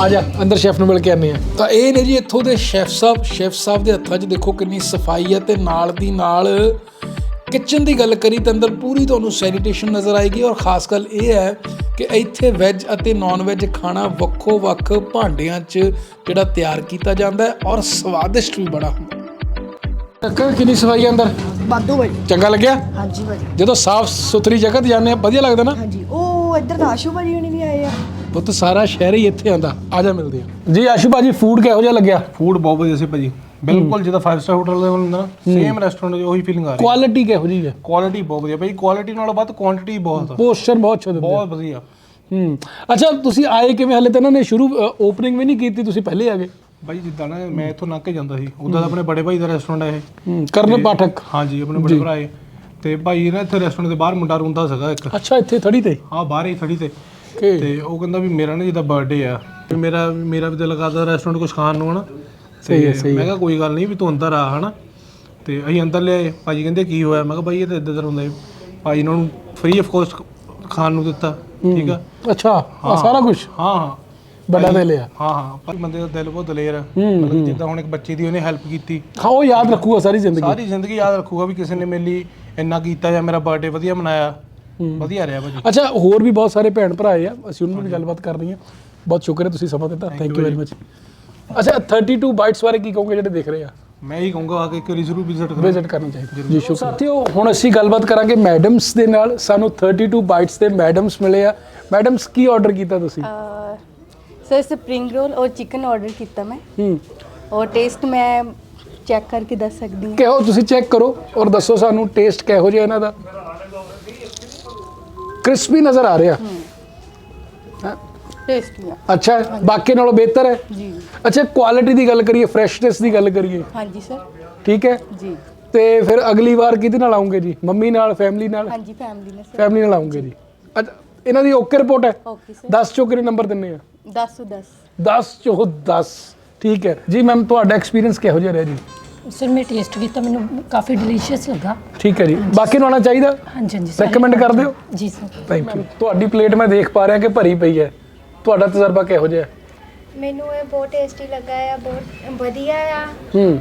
ਆ ਜਾ ਅੰਦਰ ਸ਼ੈਫ ਨੂੰ ਮਿਲ ਕੇ ਆਨੇ ਆ ਤਾਂ ਇਹ ਨੇ ਜੀ ਇੱਥੋਂ ਦੇ ਸ਼ੈਫ ਸਾਹਿਬ ਸ਼ੈਫ ਸਾਹਿਬ ਦੇ ਹੱਥਾਂ 'ਚ ਦੇਖੋ ਕਿੰਨੀ ਸਫ਼ਾਈ ਹੈ ਤੇ ਨਾਲ ਦੀ ਨਾਲ ਕਿਚਨ ਦੀ ਗੱਲ ਕਰੀ ਤਾਂ ਅੰਦਰ ਪੂਰੀ ਤੁਹਾਨੂੰ ਸੈਨੀਟੇਸ਼ਨ ਨਜ਼ਰ ਆਏਗੀ ਔਰ ਖਾਸ ਗੱਲ ਇਹ ਹੈ ਕਿ ਇੱਥੇ ਵੈਜ ਅਤੇ ਨਾਨ ਵੈਜ ਖਾਣਾ ਵੱਖੋ ਵੱਖ ਭਾਂਡਿਆਂ 'ਚ ਜਿਹੜਾ ਤਿਆਰ ਕੀਤਾ ਜਾਂਦਾ ਹੈ ਔਰ ਸਵਾਦਿਸ਼ਟ ਵੀ ਬੜਾ ਹੁੰਦਾ ਹੈ। ਕਿੰਨੀ ਸਫ਼ਾਈ ਅੰਦਰ? ਬਾਦੂ ਭਾਈ ਚੰਗਾ ਲੱਗਿਆ? ਹਾਂਜੀ ਭਾਈ ਜਦੋਂ ਸਾਫ਼ ਸੁਥਰੀ ਜਗ੍ਹਾ ਤੇ ਜਾਂਦੇ ਆ ਵਧੀਆ ਲੱਗਦਾ ਨਾ? ਹਾਂਜੀ। ਉਹ ਇੱਧਰ ਤਾਂ ਆਸ਼ੂ ਭਾਜੀ ਹੁਣੀ ਵੀ ਆਏ ਆ। ਪੁੱਤ ਸਾਰਾ ਸ਼ਹਿਰ ਹੀ ਇੱਥੇ ਆਂਦਾ ਆ ਜਾ ਮਿਲਦੇ ਆ ਜੀ ਆਸ਼ੂ ਭਾਜੀ ਫੂਡ ਕਿਹੋ ਜਿਹਾ ਲੱਗਿਆ? ਫੂਡ ਬਹੁਤ ਵਧੀਆ ਸੀ ਭਾਜੀ। ਬਿਲਕੁਲ ਜਿੱਦਾਂ 5 ਸਟਾਰ ਹੋਟਲ ਦੇ ਹੁੰਦਾ ਨਾ ਸੇਮ ਰੈਸਟੋਰੈਂਟ ਦੀ ਉਹੀ ਫੀਲਿੰਗ ਆ ਰਹੀ ਕੁਆਲਿਟੀ ਕਿਹੋ ਜਿਹੀ ਹੈ? ਕੁਆਲਿਟੀ ਬਹੁਤ ਵਧੀਆ। ਭਾਜੀ ਕੁਆਲਿਟੀ ਨਾਲੋਂ ਵੱਧ ਕੁਆਂਟੀਟੀ ਬਹੁਤ ਆ। ਪੋਸਚਰ ਬਹੁਤ ਅੱਛਾ ਦਿੰਦੇ ਆ। ਬਹੁਤ ਵਧੀਆ। ਹੂੰ। ਅੱਛਾ ਤੁਸੀਂ ਆਏ ਕਿਵੇਂ? ਹਲੇ ਤਾਂ ਇਹਨਾਂ ਨੇ ਸ਼ੁਰੂ ਓਪਨਿੰਗ ਵੀ ਨਹੀਂ ਕੀਤੀ ਤੁਸੀਂ ਪਹਿਲੇ ਆ ਗਏ? ਭਾਈ ਜਿੱਦਾਂ ਨਾ ਮੈਂ ਇੱਥੋਂ ਲੰਘ ਕੇ ਜਾਂਦਾ ਸੀ। ਉਦਾਂ ਆਪਣੇ ਬੜੇ ਭਾਈ ਦਾ ਰੈਸਟੋਰੈਂਟ ਹੈ ਇਹ। ਹੂੰ ਕਰਨ ਪਾਠਕ। ਹਾਂਜੀ ਆਪਣੇ ਬੜੇ ਭਰਾ ਹੈ ਤੇ ਭਾਈ ਨਾ ਇੱਥੇ ਰੈਸਟੋਰੈਂਟ ਦੇ ਬਾਹਰ ਮੁੰਡਾ ਰੋਂਦਾ ਸੀਗਾ ਇੱਕ। ਅੱਛਾ ਇੱਥੇ ਥੜੀ ਤੇ? ਹਾਂ ਬਾਹਰ ਹੀ ਖੜੀ ਤੇ। ਤੇ ਉਹ ਕਹਿੰਦਾ ਵੀ ਮੇਰਾ ਨਾ ਜਿੱਦਾਂ ਬਰਥਡੇ ਆ ਤੇ ਮੇਰਾ ਮੇਰਾ ਵੀ ਦਿਲ ਕਰਦਾ ਰੈਸਟੋਰੈਂਟ ਕੁਝ ਖਾਣ ਨੂੰ ਹਨਾ? ਸਹੀ ਹੈ, ਸਹੀ ਮੈਂ ਕਿਹਾ ਕੋਈ ਗੱਲ ਨਹੀਂ ਵੀ ਤੂੰ ਅੰਦਰ ਆ ਹਨਾ? ਤੇ ਅਸੀਂ ਅੰਦਰ ਲਿਆਏ। ਭਾਜੀ ਕਹਿੰਦੇ ਕੀ ਹੋਇਆ? ਮੈਂ ਕਿਹਾ ਭਾਈ ਇਹ ਤਾਂ ਇੱਦਾਂ ਦਾ ਹੁੰਦਾ ਹੈ ਭਾਈ ਇਹਨਾਂ ਨੂੰ ਫ੍ਰੀ ਆਫ ਕੋਸਟ ਖਾਣ ਨੂੰ ਦਿੱਤਾ ਠੀਕ ਆ? ਅੱਛਾ ਆ ਸਾਰਾ ਕੁਝ ਹਾਂ ਹਾਂ। ਵੱਡਾ ਦੇ ਲਿਆ ਹਾਂ ਹਾਂ। ਪਰ ਬੰਦੇ ਦਾ ਦਿਲ ਬਹੁਤ ਦਲੇਰ ਆ। ਮਤਲਬ ਜਿੱਦਾਂ ਹੁਣ ਇੱਕ ਬੱਚੀ ਦੀ ਉਹਨੇ ਹੈਲਪ ਕੀਤੀ। ਹਾਂ ਉਹ ਯਾਦ ਰੱਖੂਗਾ ਸਾਰੀ ਜ਼ਿੰਦਗੀ। ਸਾਰੀ ਜ਼ਿੰਦਗੀ ਯਾਦ ਰੱਖੂਗਾ ਵੀ ਕਿਸੇ ਨੇ ਮੇਰੇ ਲਈ ਇੰਨਾ ਕੀਤਾ ਜਾਂ ਮੇਰਾ ਬਰਥਡੇ ਵਧੀਆ ਮਨਾਇਆ। ਵਧੀਆ ਰਿਹਾ ਭਾਜੀ। ਅੱਛਾ ਹੋਰ ਵੀ ਬਹੁਤ ਸਾਰੇ ਭੈਣ ਭਰਾ ਆਏ ਆ। ਅਸੀਂ ਉਹਨਾਂ ਨਾਲ ਗੱਲਬਾਤ ਕਰਨੀ ਹੈ ਬਹੁਤ ਸ਼ੁਕਰ ਹੈ ਤੁਸੀਂ ਸਮਾਂ ਦਿੱਤਾ। ਥੈਂਕ ਯੂ ਵੈਰੀ ਮਚ ਅੱਛਾ 32 ਬਾਈਟਸ ਬਾਰੇ ਕੀ ਕਹੋਗੇ ਜਿਹੜੇ ਦੇਖ ਰਹੇ ਆ? ਮੈਂ ਇਹੀ ਕਹੂੰਗਾ ਆ ਕੇ ਇੱਕ ਵਾਰੀ ਜ਼ਰੂਰ ਵਿਜ਼ਿਟ ਕਰੋ ਵਿਜ਼ਿਟ ਕਰਨਾ ਚਾਹੀਦਾ। ਜੀ ਸ਼ੁਕਰ ਸਾਥੀਓ ਹੁਣ ਅਸੀਂ ਗੱਲਬਾਤ ਕਰਾਂਗੇ ਮੈਡਮਸ ਦੇ ਨਾਲ। ਸਾਨੂੰ 32 ਬਾਈਟਸ ਦੇ ਮੈਡਮਸ ਮਿਲੇ ਆ। ਮੈਡਮਸ ਕੀ ਆਰਡਰ ਕੀਤਾ ਤੁਸੀਂ? ਸਰ ਸਪਰਿੰਗ ਰੋਲ ਔਰ ਚਿਕਨ ਆਰਡਰ ਕੀਤਾ ਮੈਂ। ਹੂੰ। ਔਰ ਟੇਸਟ ਮੈਂ ਚੈੱਕ ਕਰਕੇ ਦੱਸ ਸਕਦੀ ਹਾਂ। ਕਿਹੋ ਤੁਸੀਂ ਚੈੱਕ ਕਰੋ ਔਰ ਦੱਸੋ ਸਾਨੂੰ ਟੇਸਟ ਕਿਹੋ ਜਿਹਾ ਇਹਨਾਂ ਦਾ। ਕ੍ਰਿਸਪੀ ਨਜ਼ਰ ਆ ਰਿਹਾ। ਟੇਸਟੀ ਆ। ਅੱਛਾ ਹੈ ਬਾਕੀ ਨਾਲੋਂ ਬਿਹਤਰ ਹੈ? ਜੀ। ਅੱਛਾ ਕੁਆਲਿਟੀ ਦੀ ਗੱਲ ਕਰੀਏ ਫਰੈਸ਼ਨੈਸ ਦੀ ਗੱਲ ਕਰੀਏ। ਹਾਂਜੀ ਸਰ ਠੀਕ ਹੈ? ਜੀ। ਤੇ ਫਿਰ ਅਗਲੀ ਵਾਰ ਕਿਹਦੇ ਨਾਲ ਆਉਂਗੇ ਜੀ? ਮੰਮੀ ਨਾਲ ਫੈਮਿਲੀ ਨਾਲ? ਹਾਂਜੀ ਫੈਮਿਲੀ ਨੇ ਸਰ ਫੈਮਿਲੀ ਨਾਲ ਆਉਂਗੇ ਜੀ। ਅੱਛਾ ਇਹਨਾਂ ਦੀ ਓਕੇ ਰਿਪੋਰਟ ਹੈ? ਓਕੇ ਸਰ 10 ਚੋਂ ਕਿੰਨੇ ਨੰਬਰ ਦਿੰਨੇ ਆ? 10 ਤੋਂ 10 10 ਚੋਂ 10 ਠੀਕ ਹੈ। ਜੀ ਮੈਮ ਤੁਹਾਡਾ ਐਕਸਪੀਰੀਅੰਸ ਕਿਹੋ ਜਿਹਾ ਰਿਹਾ ਜੀ? ਸਰ ਮੈਂ ਟੇਸਟ ਕੀਤਾ ਮੈਨੂੰ ਕਾਫੀ ਡਿਲੀਸ਼ੀਅਸ ਲੱਗਾ। ਠੀਕ ਹੈ ਜੀ। ਬਾਕੀ ਨੂੰ ਆਉਣਾ ਚਾਹੀਦਾ? ਹਾਂਜੀ ਹਾਂਜੀ ਸਾਰੇ Recommend ਕਰਦੇ ਹੋ? ਜੀ ਸਰ ਥੈਂਕ ਯੂ ਤੁਹਾਡੀ ਪਲੇਟ ਮੈਂ ਦੇਖ ਪਾ ਰਿਹਾ ਕਿ ਭਰੀ ਪਈ ਹੈ। ਤੁਹਾਡਾ ਤਜਰਬਾ ਕਿਹੋ ਜਿਹਾ ਹੈ? ਮੈਨੂੰ ਇਹ ਬਹੁਤ ਟੇਸਟੀ ਲੱਗਾ ਆ ਬਹੁਤ ਵਧੀਆ ਆ। ਹੂੰ।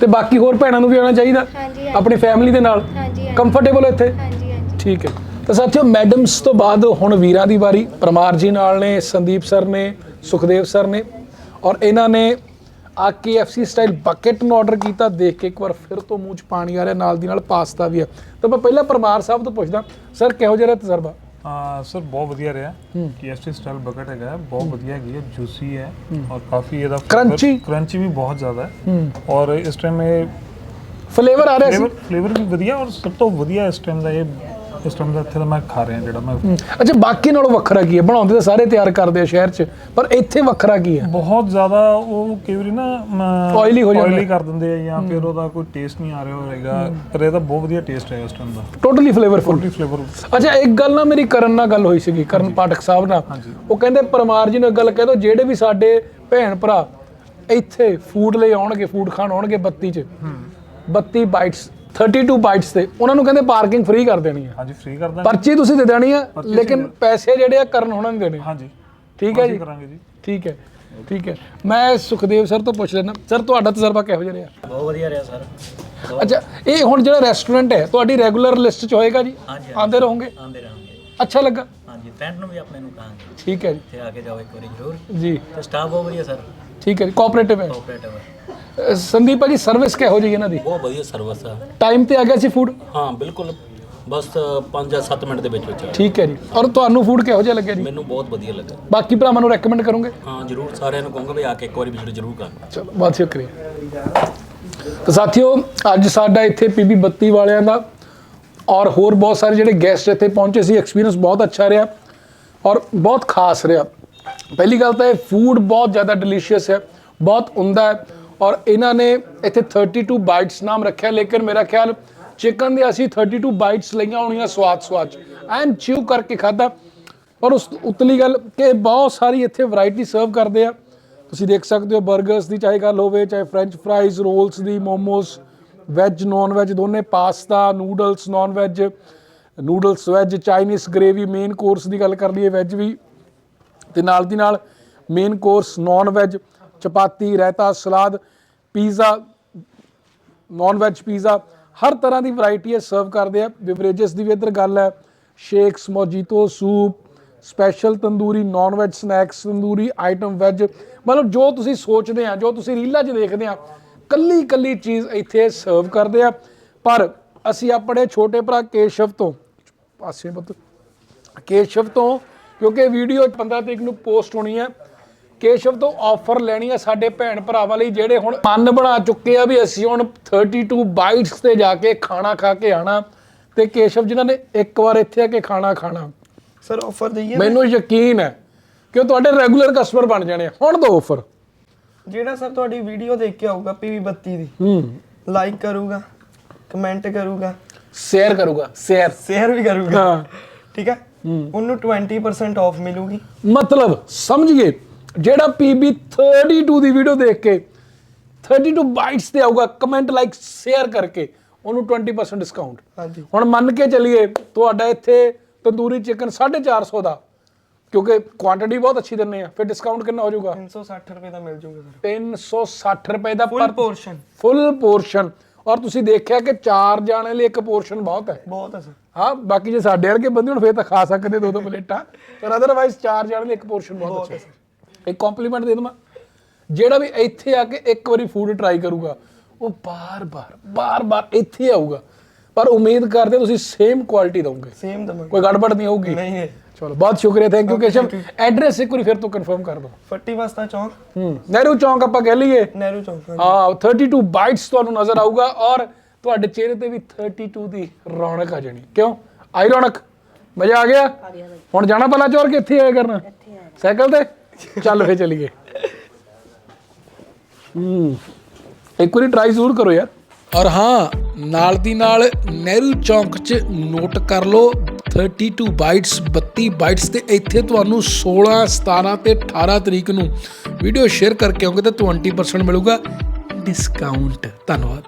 ਤੇ ਬਾਕੀ ਹੋਰ ਭੈਣਾਂ ਨੂੰ ਵੀ ਆਉਣਾ ਚਾਹੀਦਾ? ਹਾਂਜੀ ਹਾਂਜੀ। ਆਪਣੀ ਫੈਮਿਲੀ ਦੇ ਨਾਲ? ਹਾਂਜੀ ਹਾਂਜੀ। ਕੰਫਰਟੇਬਲ ਹੋ ਇੱਥੇ? ਹਾਂਜੀ ਹਾਂਜੀ। ਠੀਕ ਹੈ। ਤਾਂ ਸਾਥੀਓ ਮੈਡਮਸ ਤੋਂ ਬਾਅਦ ਹੁਣ ਵੀਰਾਂ ਦੀ ਵਾਰੀ। ਪਰਮਾਰ ਜੀ ਨਾਲ ਨੇ ਸੰਦੀਪ ਸਰ ਨੇ ਸੁਖਦੇਵ ਸਰ ਨੇ। ਔਰ ਇਹਨਾਂ ਨੇ ਆ KFC ਸਟਾਈਲ ਬਕਟ ਨੂੰ ਆਰਡਰ ਕੀਤਾ। ਦੇਖ ਕੇ ਇੱਕ ਵਾਰ ਫਿਰ ਤੋਂ ਮੂੰਹ 'ਚ ਪਾਣੀ ਆ ਰਿਹਾ ਨਾਲ ਦੀ ਨਾਲ ਪਾਸਤਾ ਵੀ ਹੈ ਤਾਂ ਮੈਂ ਪਹਿਲਾਂ ਪਰਮਾਰ ਸਾਹਿਬ ਤੋਂ ਪੁੱਛਦਾ ਸਰ ਕਿਹੋ ਜਿਹਾ ਰਿਹਾ ਤਜਰਬਾ? ਆ ਸਰ ਬਹੁਤ ਵਧੀਆ ਰਿਹਾ KFC ਸਟਾਈਲ ਬਕਟ ਹੈਗਾ ਹੈ, ਬਹੁਤ ਵਧੀਆ ਹੈਗੀ ਹੈ ਜੂਸੀ ਹੈ ਔਰ ਕਾਫੀ ਇਹਦਾ Crunchy? ਕਰੰਚੀ ਵੀ ਬਹੁਤ ਜ਼ਿਆਦਾ ਹੈ ਔਰ ਇਸ ਟਾਈਮ ਇਹ ਫਲੇਵਰ ਆ ਰਿਹਾ ਸੀ ਫਲੇਵਰ ਫਲੇਵਰ ਵੀ ਵਧੀਆ ਔਰ ਸਭ ਤੋਂ ਵਧੀਆ ਇਸ ਟਾਈਮ ਦਾ ਇਹ ਇਸ ਟਾਈਮ ਦਾ ਇੱਥੇ ਦਾ ਮੈਂ ਖਾ ਰਿਹਾ ਜਿਹੜਾ ਮੈਂ ਅੱਛਾ ਬਾਕੀ ਨਾਲੋਂ ਵੱਖਰਾ ਕੀ ਹੈ? ਬਣਾਉਂਦੇ ਤਾਂ ਸਾਰੇ ਤਿਆਰ ਕਰਦੇ ਆ ਸ਼ਹਿਰ 'ਚ ਪਰ ਇੱਥੇ ਵੱਖਰਾ ਕੀ ਹੈ? ਬਹੁਤ ਜ਼ਿਆਦਾ ਉਹ ਕਈ ਵਾਰੀ ਨਾ Oily ਹੋ ਜਾਂਦਾ। oily ਕਰ ਦਿੰਦੇ ਆ ਜਾਂ ਫਿਰ ਉਹਦਾ ਕੋਈ ਟੇਸਟ ਨਹੀਂ ਆ ਰਿਹਾ ਹੋਵੇਗਾ ਪਰ ਇਹਦਾ ਬਹੁਤ ਵਧੀਆ ਟੇਸਟ ਹੈ ਇਸ ਟਾਈਮ ਦਾ। ਟੋਟਲੀ ਫਲੇਵਰਫੁਲ ਪੋਲਟਰੀ ਫਲੇਵਰ ਅੱਛਾ ਇੱਕ ਗੱਲ ਨਾ ਮੇਰੀ ਕਰਨ ਨਾਲ ਗੱਲ ਹੋਈ ਸੀਗੀ ਕਰਨ ਪਾਠਕ ਸਾਹਿਬ ਨਾਲ। ਉਹ ਕਹਿੰਦੇ ਪਰਮਾਰ ਜੀ ਨੂੰ ਇੱਕ ਗੱਲ ਕਹਿ ਦੋ ਜਿਹੜੇ ਵੀ ਸਾਡੇ ਭੈਣ ਭਰਾ ਇੱਥੇ ਫੂਡ ਲਈ ਆਉਣਗੇ ਫੂਡ ਖਾਣ ਆਉਣਗੇ 32 ਚ 32 ਬਾਈਟਸ 32 ਬਾਈਟਸ ਤੇ ਉਹਨਾਂ ਨੂੰ ਕਹਿੰਦੇ ਪਾਰਕਿੰਗ ਫ੍ਰੀ ਕਰ ਦੇਣੀ ਹੈ ਹਾਂਜੀ ਫ੍ਰੀ ਕਰ ਦਾਂਗੇ। ਪਰਚੀ ਤੁਸੀਂ ਦੇ ਦੇਣੀ ਆ ਲੇਕਿਨ ਪੈਸੇ ਜਿਹੜੇ ਆ ਕਰਨ ਹੋਣਾ ਨਹੀਂ ਦੇਣੇ ਹਾਂਜੀ। ਠੀਕ ਹੈ ਜੀ? ਕਰਾਂਗੇ ਜੀ। ਠੀਕ ਹੈ ਠੀਕ ਹੈ। ਮੈਂ ਸੁਖਦੇਵ ਸਰ ਤੋਂ ਪੁੱਛ ਲੈਣਾ ਸਰ ਤੁਹਾਡਾ ਤਜਰਬਾ ਕਿਹੋ ਜਿਹਾ ਰਿਹਾ? ਬਹੁਤ ਵਧੀਆ ਰਿਹਾ ਸਰ। ਅੱਛਾ ਇਹ ਹੁਣ ਜਿਹੜਾ ਰੈਸਟੋਰੈਂਟ ਹੈ ਤੁਹਾਡੀ ਰੈਗੂਲਰ ਲਿਸਟ 'ਚ ਹੋਏਗਾ ਜੀ? ਹਾਂਜੀ, ਆਉਂਦੇ ਰਹੋਗੇ? ਆਉਂਦੇ ਰਹਾਂਗੇ। ਅੱਛਾ ਲੱਗਾ। ਹਾਂਜੀ ਫਰੈਂਡ ਨੂੰ ਵੀ ਆਪਣੇ ਨੂੰ ਕਹਾਂਗੇ। ਠੀਕ ਹੈ ਜੀ। ਤੇ ਆ ਕੇ ਜਾਓ ਇੱਕ ਵਾਰੀ ਜ਼ਰੂਰ। ਜੀ। ਤੇ ਸਟਾਫ ਬਹੁਤ ਵਧੀਆ ਸਰ। ਠੀਕ ਹੈ ਜੀ ਕੋਆਪਰੇਟਿਵ ਹੈ। ਕੋਆਪਰੇਟਿਵ ਹੈ। ਅਹ ਸੰਦੀਪ ਭਾਜੀ ਸਰਵਿਸ ਕਿਹੋ ਜਿਹੀ ਇਹਨਾਂ ਦੀ? ਬਹੁਤ ਵਧੀਆ ਸਰਵਿਸ ਆ। ਟਾਈਮ ਤੇ ਆ ਗਿਆ ਸੀ ਫੂਡ ਹਾਂ ਬਿਲਕੁਲ। ਬਸ 5 ਜਾਂ 7 ਮਿੰਟ ਦੇ ਵਿੱਚ ਵਿੱਚ ਆ। ਠੀਕ ਹੈ ਜੀ। ਔਰ ਤੁਹਾਨੂੰ ਫੂਡ ਕਿਹੋ ਜਿਹਾ ਲੱਗਿਆ ਜੀ? ਮੈਨੂੰ ਬਹੁਤ ਵਧੀਆ ਲੱਗਾ। ਬਾਕੀ ਭਰਾਵਾਂ ਨੂੰ ਰეკਮੈਂਡ ਕਰੋਗੇ? ਹਾਂ ਜ਼ਰੂਰ ਸਾਰਿਆਂ ਨੂੰ ਕਹੂੰਗਾ ਵੀ ਆ ਕੇ ਇੱਕ ਵਾਰੀ ਵਿਜ਼ਿਟ ਜ਼ਰੂਰ ਕਰਨ। ਚਲੋ ਬਹੁਤ ਸ਼ੁਕਰੀਆ। ਤਾਂ ਸਾਥੀਓ ਅੱਜ ਸਾਡਾ ਇੱਥੇ ਪੀਬੀ 32 ਵਾਲਿਆਂ ਦਾ ਔਰ ਹੋਰ ਬਹੁਤ ਸਾਰੇ ਜਿਹੜੇ ਗੈਸਟ ਇੱਥੇ ਪਹੁੰਚੇ ਸੀ ਐਕਸਪੀਰੀਅੰਸ ਬਹੁਤ ਅੱਛਾ ਰਿਹਾ ਔਰ ਬਹੁਤ ਖਾਸ ਰਿਹਾ। ਪਹਿਲੀ ਗੱਲ ਤਾਂ ਇਹ ਫੂਡ ਬਹੁਤ ਜ਼ਿਆਦਾ ਡਿਲੀਸ਼ੀਅਸ ਹੈ ਬਹੁਤ ਉਮਦਾ ਹੈ। ਔਰ ਇਹਨਾਂ ਨੇ ਇੱਥੇ 32 ਬਾਈਟਸ ਨਾਮ ਰੱਖਿਆ, ਲੇਕਿਨ ਮੇਰਾ ਖਿਆਲ ਚਿਕਨ ਦੇ ਅਸੀਂ 32 ਬਾਈਟਸ ਲਈਆਂ ਹੋਣੀਆਂ ਸਵਾਦ ਸਵਾਦ ਐਨ ਚਿਊ ਕਰਕੇ ਖਾਦਾ ਔਰ ਉਸ ਉਤਲੀ ਗੱਲ ਕਿ ਬਹੁਤ ਸਾਰੀ ਇੱਥੇ ਵੈਰਾਈਟੀ ਸਰਵ ਕਰਦੇ ਆ। ਤੁਸੀਂ ਦੇਖ ਸਕਦੇ ਹੋ 버ਗਰਸ ਦੀ ਚਾਹੇ ਗੱਲ ਹੋਵੇ, ਚਾਹੇ ਫ੍ਰੈਂਚ ਫਰਾਈਜ਼ ਰੋਲਸ ਦੀ ਮੋਮੋਸ ਵੈਜ ਨਾਨ ਵੈਜ ਦੋਨੇ pasta noodles non veg noodles veg Chinese gravy main course ਦੀ ਗੱਲ ਕਰ ਲਈਏ ਵੈਜ ਵੀ। ਤੇ ਨਾਲ ਦੀ ਨਾਲ main course non veg chapati, raita, salad, pizza non veg pizza, ਹਰ ਤਰ੍ਹਾਂ ਦੀ ਵੈਰਾਈਟੀ ਹੈ ਸਰਵ ਕਰਦੇ ਆ। ਬਿਵਰੇजेस ਦੀ ਵੀ ਇੱਧਰ ਗੱਲ ਹੈ। Shakes mojito soup special tandoori naan veg snacks tandoori item veg ਮਤਲਬ ਜੋ ਤੁਸੀਂ ਸੋਚਦੇ ਆ, ਜੋ ਤੁਸੀਂ ਰੀਲਾਂ 'ਚ ਦੇਖਦੇ ਆ ਕੱਲੀ ਕੱਲੀ ਚੀਜ਼ ਇੱਥੇ ਸਰਵ ਕਰਦੇ ਆ। ਪਰ ਅਸੀਂ ਆਪਣੇ ਛੋਟੇ ਭਰਾ ਕੇਸ਼ਵ ਤੋਂ, ਪਾਸੇ ਪੁੱਤ, ਕੇਸ਼ਵ ਤੋਂ, ਕਿਉਂਕਿ ਵੀਡੀਓ 15 ਤਰੀਕ ਨੂੰ ਪੋਸਟ ਹੋਣੀ ਹੈ ਕੇਸ਼ਵ ਤੋਂ ਆਫਰ ਲੈਣੀ ਹੈ ਸਾਡੇ ਭੈਣ ਭਰਾਵਾਂ ਲਈ ਜਿਹੜੇ ਹੁਣ ਮਨ ਬਣਾ ਚੁੱਕੇ ਆ ਵੀ ਅਸੀਂ ਹੁਣ 32 ਬਾਈਟਸ ਤੇ ਜਾ ਕੇ ਖਾਣਾ ਖਾ ਕੇ ਆਣਾ ਤੇ ਕੇਸ਼ਵ ਜਿਨ੍ਹਾਂ ਨੇ ਇੱਕ ਵਾਰ ਇੱਥੇ ਆ ਕੇ ਖਾਣਾ ਖਾਣਾ। ਸਰ ਆਫਰ ਦਈਏ ਮੈਨੂੰ ਯਕੀਨ ਹੈ ਕਿ ਉਹ ਤੁਹਾਡੇ ਰੈਗੂਲਰ ਕਸਟਮਰ ਬਣ ਜਾਣੇ ਆ। ਹੁਣ ਦੋ ਆਫਰ ਜਿਹੜਾ ਸਰ ਤੁਹਾਡੀ ਵੀਡੀਓ ਦੇਖ ਕੇ ਆਊਗਾ ਪੀਵੀ 32 ਦੀ। ਹੂੰ। ਲਾਈਕ ਕਰੂਗਾ ਕਮੈਂਟ ਕਰੂਗਾ। ਸ਼ੇਅਰ ਕਰੂਗਾ ਸ਼ੇਅਰ ਸ਼ੇਅਰ ਵੀ ਕਰੂਗਾ। ਹਾਂ। ਠੀਕ ਹੈ? ਉਹਨੂੰ 20% ਆਫ ਮਿਲੂਗੀ। ਮਤਲਬ ਸਮਝੀਏ ਜਿਹੜਾ ਪੀਬੀ 32 ਦੀ ਵੀਡੀਓ ਦੇਖ ਕੇ 32 ਬਾਈਟਸ ਤੇ ਆਊਗਾ ਕਮੈਂਟ ਲਾਈਕ ਸ਼ੇਅਰ ਕਰਕੇ ਉਹਨੂੰ 20% ਡਿਸਕਾਊਂਟ ਹਾਂਜੀ। ਹੁਣ ਮੰਨ ਕੇ ਚੱਲੀਏ ਤੁਹਾਡਾ ਇੱਥੇ ਤੰਦੂਰੀ ਚਿਕਨ 450 ਦਾ ਕਿਉਂਕਿ ਕੁਆਂਟੀਟੀ ਬਹੁਤ ਅੱਛੀ ਦਿੰਨੇ ਆ ਫਿਰ ਡਿਸਕਾਊਂਟ ਕਿੰਨਾ ਹੋ ਜਾਊਗਾ? 360 ਰੁਪਏ ਦਾ ਮਿਲ ਜੂਗਾ ਸਰ। 360 ਰੁਪਏ ਦਾ ਫੁੱਲ ਪੋਰਸ਼ਨ ਫੁੱਲ ਪੋਰਸ਼ਨ ਔਰ ਤੁਸੀਂ ਦੇਖਿਆ ਕਿ ਚਾਰ ਜਾਣੇ ਲਈ ਇੱਕ ਪੋਰਸ਼ਨ ਬਹੁਤ ਹੈ। ਬਹੁਤ ਹੈ ਸਰ। ਹਾਂ ਬਾਕੀ ਜੇ ਸਾਡੇ ਵਰਗੇ ਬੰਦੇ ਹੁਣ ਫੇਰ ਤਾਂ ਖਾ ਸਕਦੇ ਦੋ ਦੋ ਪਲੇਟਾਂ। ਪਰ ਅਦਰਵਾਈਜ਼ ਚਾਰ ਜਾਣੇ ਲਈ ਇੱਕ ਪੋਰਸ਼ਨ ਬਹੁਤ ਅੱਛਾ ਹੈ ਇੱਕ ਕੰਪਲੀਮੈਂਟ ਦੇ ਦਵਾਂ। ਜਿਹੜਾ ਵੀ ਇੱਥੇ ਆ ਕੇ ਇੱਕ ਵਾਰੀ ਫੂਡ ਟਰਾਈ ਕਰੂਗਾ ਉਹ ਬਾਰ-ਬਾਰ ਬਾਰ-ਬਾਰ ਇੱਥੇ ਆਊਗਾ। ਪਰ ਉਮੀਦ ਕਰਦੇ ਹਾਂ ਤੁਸੀਂ ਸੇਮ ਕੁਆਲਿਟੀ ਦਵੋਗੇ। ਸੇਮ ਦਵਾਂਗੇ। ਕੋਈ ਗੜਬੜ ਨਹੀਂ ਹੋਊਗੀ। ਨਹੀਂ ਹੈ ਚਲੋ ਬਹੁਤ ਸ਼ੁਕਰੀਆ ਥੈਂਕ ਯੂ ਕੇਸ਼ਵ। ਐਡਰੈਸ ਇੱਕ ਵਾਰੀ ਫਿਰ ਤੋਂ ਕਨਫਰਮ ਕਰ ਦਿਓ। ਫੱਟੀ ਵਸਤਾ ਚੌਂਕ? ਹੂੰ ਨਹਿਰੂ ਚੌਂਕ ਆਪਾਂ ਕਹਿ ਲਈਏ। ਨਹਿਰੂ ਚੌਂਕ। ਹਾਂ 32 ਬਾਈਟਸ ਤੁਹਾਨੂੰ ਨਜ਼ਰ ਆਊਗਾ ਔਰ ਤੁਹਾਡੇ ਚਿਹਰੇ ਤੇ ਵੀ 32 ਦੀ ਰੌਣਕ ਆ ਜਾਣੀ। ਕਿਉਂ? ਆਈ ਰੌਣਕ। ਮਜ਼ਾ ਆ ਗਿਆ? ਹੁਣ ਜਾਣਾ ਪਲਾ ਚੋਰ ਕਿੱਥੇ ਆਇਆ ਕਰਨਾ? ਸਾਈਕਲ ਤੇ? ਚੱਲ ਫੇ ਚਲੀਏ। ਹੂੰ। ਇੱਕ ਵਾਰੀ ਟਰਾਈ ਜ਼ਰੂਰ ਕਰੋ ਯਾਰ। ਔਰ ਹਾਂ, ਨਾਲ ਦੀ ਨਾਲ ਨਹਿਰੂ ਚੌਂਕ 'ਚ ਨੋਟ ਕਰ ਲਓ 32 ਬਾਈਟਸ 32 ਬਾਈਟਸ ਤੇ ਇੱਥੇ ਤੁਹਾਨੂੰ 16 17 ਤੇ 18 ਤਰੀਕ ਨੂੰ ਵੀਡੀਓ ਸ਼ੇਅਰ ਕਰਕੇ ਆਉਂਗੇ ਤਾਂ 20% ਮਿਲੂਗਾ ਡਿਸਕਾਊਂਟ ਧੰਨਵਾਦ।